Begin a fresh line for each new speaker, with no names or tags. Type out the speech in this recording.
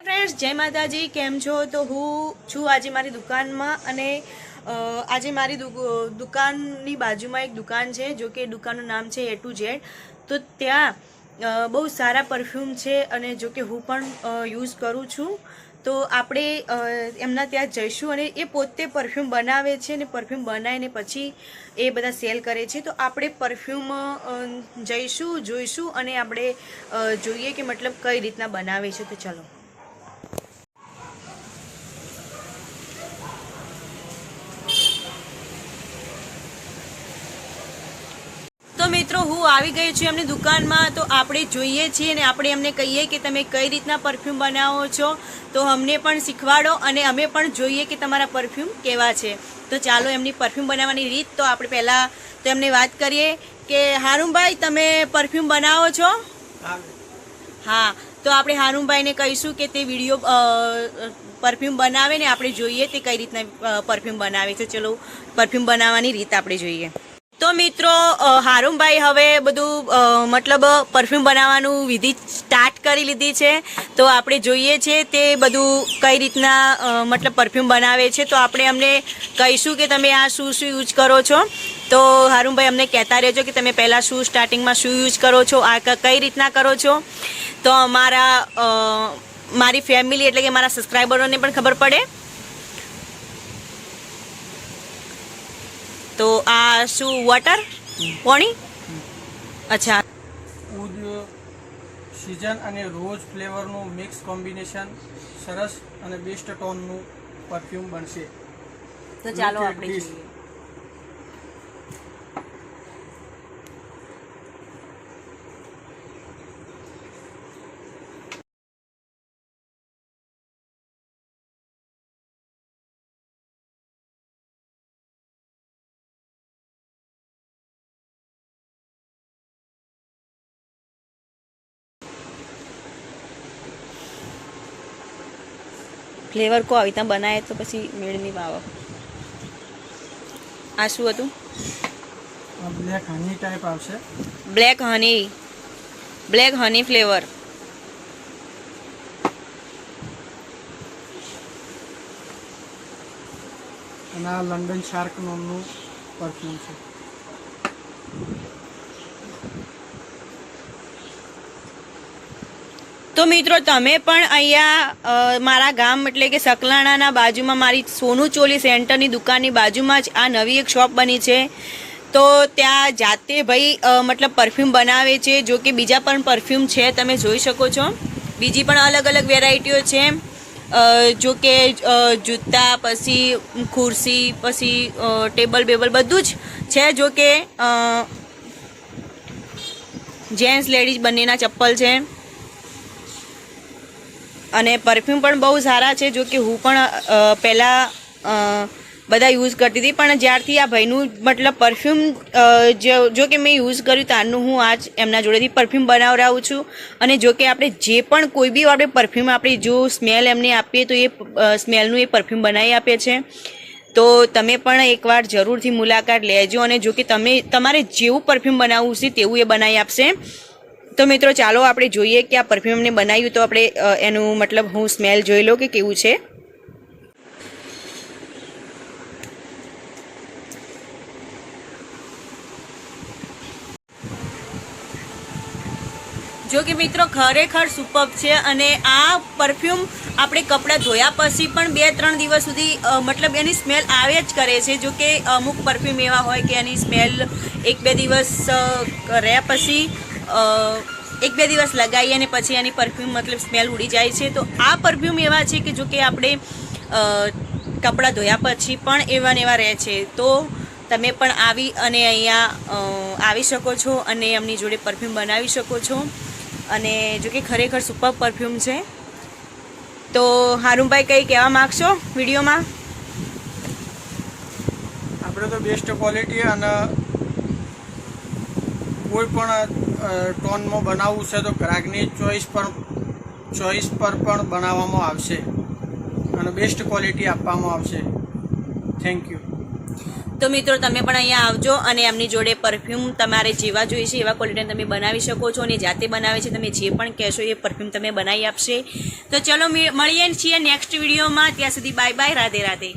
Friends જય માતાજી, કેમ છો? તો હું છું આજે મારી દુકાનમાં અને આજે મારી દુકાનની બાજુમાં એક દુકાન છે, જો કે દુકાનનું નામ છે એ ટુ ઝેડ તો ત્યાં બહુ સારા પરફ્યુમ છે અને જો કે હું પણ યુઝ કરું છું. તો આપણે એમના ત્યાં જઈશું અને એ પોતે પરફ્યુમ બનાવે છે અને પરફ્યુમ બનાવીને પછી એ બધા સેલ કરે છે. તો આપણે પરફ્યુમ જઈશું, જોઈશું અને આપણે જોઈએ કે મતલબ કઈ રીતના બનાવે છે. તો ચલો. તો મિત્રો, હું આવી ગઈ છું એમની દુકાનમાં. તો આપણે જોઈએ છીએ અને આપણે એમને કહીએ કે તમે કઈ રીતના પરફ્યુમ બનાવો છો. તો અમને પણ શીખવાડો અને અમે પણ જોઈએ કે તમારા પરફ્યુમ કેવા છે. તો ચાલો એમની પરફ્યુમ બનાવવાની રીત. તો આપણે પહેલાં તો એમને વાત કરીએ કે હારુમભાઈ તમે પરફ્યુમ બનાવો છો? હા. તો આપણે હારુમભાઈને કહીશું કે તે વીડિયો પરફ્યુમ બનાવે ને આપણે જોઈએ તે કઈ રીતના પરફ્યુમ બનાવે છે. ચલો પરફ્યુમ બનાવવાની રીત આપણે જોઈએ. તો મિત્રો હારુમભાઈ હવે બધું મતલબ પરફ્યુમ બનાવવાનું વિધિ સ્ટાર્ટ કરી લીધી છે. તો આપણે જોઈએ છે તે બધું કઈ રીતના મતલબ પરફ્યુમ બનાવે છે. તો આપણે અમને કહીશું કે તમે આ શું શું યુઝ કરો છો. તો હારુમભાઈ અમને કહેતા રહેજો કે તમે પહેલાં શું સ્ટાર્ટિંગમાં શું યુઝ કરો છો, આ કઈ રીતના કરો છો. તો અમારા મારી ફેમિલી એટલે કે મારા સબસ્ક્રાઈબરોને પણ ખબર પડે. તો આ શું વોટર પોણી? અચ્છા.
ઉદ સિઝન અને રોઝ ફ્લેવરનું મિક્સ કોમ્બિનેશન સરસ અને બેસ્ટ ટોનનું પરફ્યુમ બનશે.
તો ચાલો આપણે ફ્લેવર કો આવી ત્યાં બનાવે તો પછી મેળની નહીં આ શું હતું?
બ્લેક હની ટાઈપ આવશે.
Black honey. Black honey flavour.
અને આ લંડન શાર્ક નામનું પરફ્યુમ છે.
તો મિત્રો, તમે પણ અહીંયા મારા ગામ એટલે કે સકલાણાના બાજુમાં મારી સોનું ચોલી સેન્ટરની દુકાનની બાજુમાં જ આ નવી એક શોપ બની છે. તો ત્યાં જાતે ભાઈ મતલબ પરફ્યુમ બનાવે છે, જો કે બીજા પણ પરફ્યુમ છે, તમે જોઈ શકો છો. બીજી પણ અલગ અલગ વેરાયટીઓ છે. જો કે જૂતા, પછી ખુરશી, પછી ટેબલ બેબલ બધું જ છે, જો કે જેન્ટ્સ, લેડીઝ બંનેના ચપ્પલ છે. અને પરફ્યુમ પણ બહુ સારા છે, જો કે હું પણ પહેલાં બધા યુઝ કરતી હતી, પણ જ્યારથી આ ભાઈનું મતલબ પરફ્યુમ જો કે મેં યુઝ કર્યું ત્યારનું હું આજ એમના જોડેથી પરફ્યુમ બનાવડાવું છું. અને જો કે આપણે જે પણ કોઈ બી આપણે પરફ્યુમ આપણે જો સ્મેલ એમને આપીએ તો એ સ્મેલનું એ પરફ્યુમ બનાવી આપે છે. તો તમે પણ એકવાર જરૂરથી મુલાકાત લેજો અને જો કે તમે, તમારે જેવું પરફ્યુમ બનાવવું છે તેવું એ બનાવી આપશે. તો મિત્રો, ચાલો આપણે જોઈએ કે આ પરફ્યુમને બનાવ્યું તો આપણે એનું મતલબ હું સ્મેલ જોઈ લઉં કે કેવું છે? જો કે મિત્રો, ખરેખર સુપર છે અને આ પરફ્યુમ આપણે કપડાં ધોયા પછી પણ બે ત્રણ દિવસ સુધી મતલબ એની સ્મેલ આવે જ કરે છે. જો કે અમુક પરફ્યુમ એવા હોય કે એની સ્મેલ એક બે દિવસ રહ્યા પછી એક બે દિવસ લગાવી અને પછી એની પરફ્યુમ મતલબ સ્મેલ ઉડી જાય છે. તો આ પરફ્યુમ એવા છે કે જો કે આપણે કપડાં ધોયા પછી પણ એવા ને એવા રહે છે. તો તમે પણ આવી અને અહીંયા આવી શકો છો અને એમની જોડે પરફ્યુમ બનાવી શકો છો. અને જો કે ખરેખર સુપર પરફ્યુમ છે. તો હારુભાઈ કંઈ કહેવા માગશો વિડીયોમાં?
આપણે તો બેસ્ટ ક્વોલિટી અને કોઈ પણ ટોનમાં બનાવવું છે તો ગ્રાહકની ચોઈસ પર ચોઈસ પર પણ બનાવવામાં આવશે અને બેસ્ટ ક્વોલિટી આપવામાં આવશે. થેન્ક યુ
તો મિત્રો તમે પણ અહીંયા આવજો અને એમની જોડે પરફ્યુમ તમારે જેવા જોઈએ છે એવા ક્વોલિટીને તમે બનાવી શકો છો અને જાતે બનાવે છે તમે જે પણ કહેશો એ પરફ્યુમ તમે બનાવી આપશે. તો ચલો મળીએ છીએ નેક્સ્ટ વિડીયોમાં ત્યાં સુધી બાય બાય રાધે રાધે.